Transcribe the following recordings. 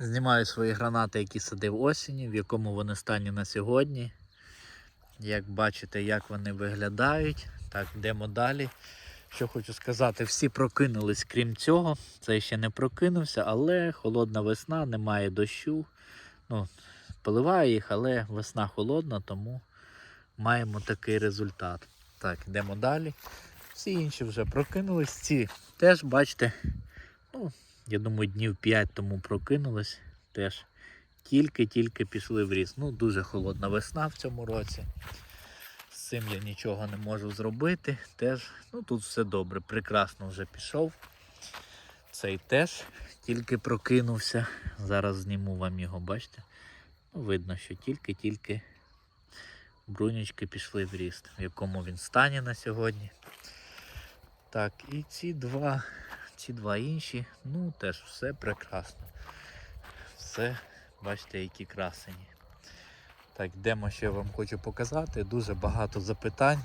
Знімаю свої гранати, які садив осінні, в якому вони стані на сьогодні. Як бачите, як вони виглядають. Так, йдемо далі. Що хочу сказати, всі прокинулись, крім цього. Це ще не прокинувся, але холодна весна, немає дощу. Ну, поливаю їх, але весна холодна, тому маємо такий результат. Так, йдемо далі. Всі інші вже прокинулись. Ці теж, бачите, ну, я думаю, днів 5 тому прокинулись. Теж тільки-тільки пішли в ріст. Ну, дуже холодна весна в цьому році. З цим я нічого не можу зробити. Теж, ну тут все добре, прекрасно вже пішов. Цей теж тільки прокинувся. Зараз зніму вам його, бачите? Ну, видно, що тільки-тільки брунючки пішли в ріст, в якому він стані на сьогодні. Так, і ці два, ці два інші, ну теж все прекрасно. Все, бачите, які красені. Так, йдемо ще вам хочу показати. Дуже багато запитань.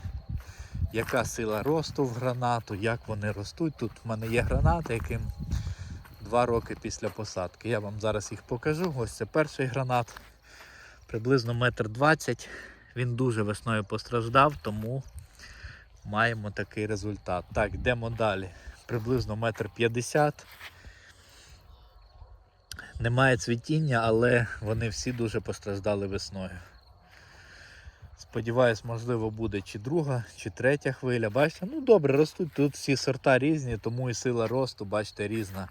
Яка сила росту в гранату, як вони ростуть. Тут в мене є гранати, яким 2 роки після посадки. Я вам зараз їх покажу. Ось це перший гранат. Приблизно метр двадцять. Він дуже весною постраждав, тому маємо такий результат. Так, йдемо далі. Приблизно метр п'ятдесят. Немає цвітіння, але вони всі дуже постраждали весною. Сподіваюсь, можливо, буде чи друга, чи третя хвиля. Бачите, ну добре, ростуть тут всі сорта різні, тому і сила росту, бачите, різна.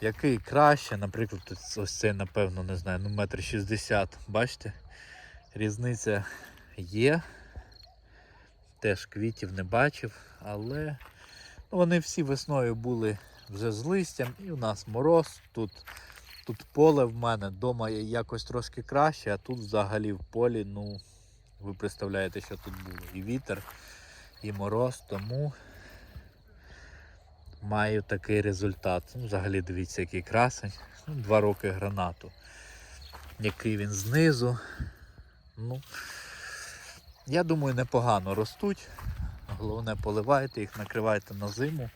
Який краще, наприклад, ось цей, напевно, не знаю, ну метр шістдесят. Бачите? Різниця є. Теж квітів не бачив, але вони всі весною були вже з листям, і у нас мороз. Тут, тут поле в мене, вдома якось трошки краще, а тут взагалі в полі, ну, ви представляєте, що тут було. І вітер, і мороз, тому маю такий результат. Ну, взагалі дивіться, який красень. Ну, два роки гранату. Який він знизу. Ну, я думаю, непогано ростуть. Головне, поливайте їх, накривайте на зиму.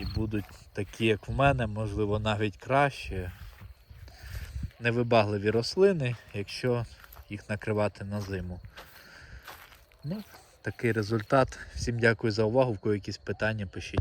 І будуть такі, як в мене, можливо, навіть краще. Невибагливі рослини, якщо їх накривати на зиму. Ну, такий результат. Всім дякую за увагу. В кого якісь питання пишіть.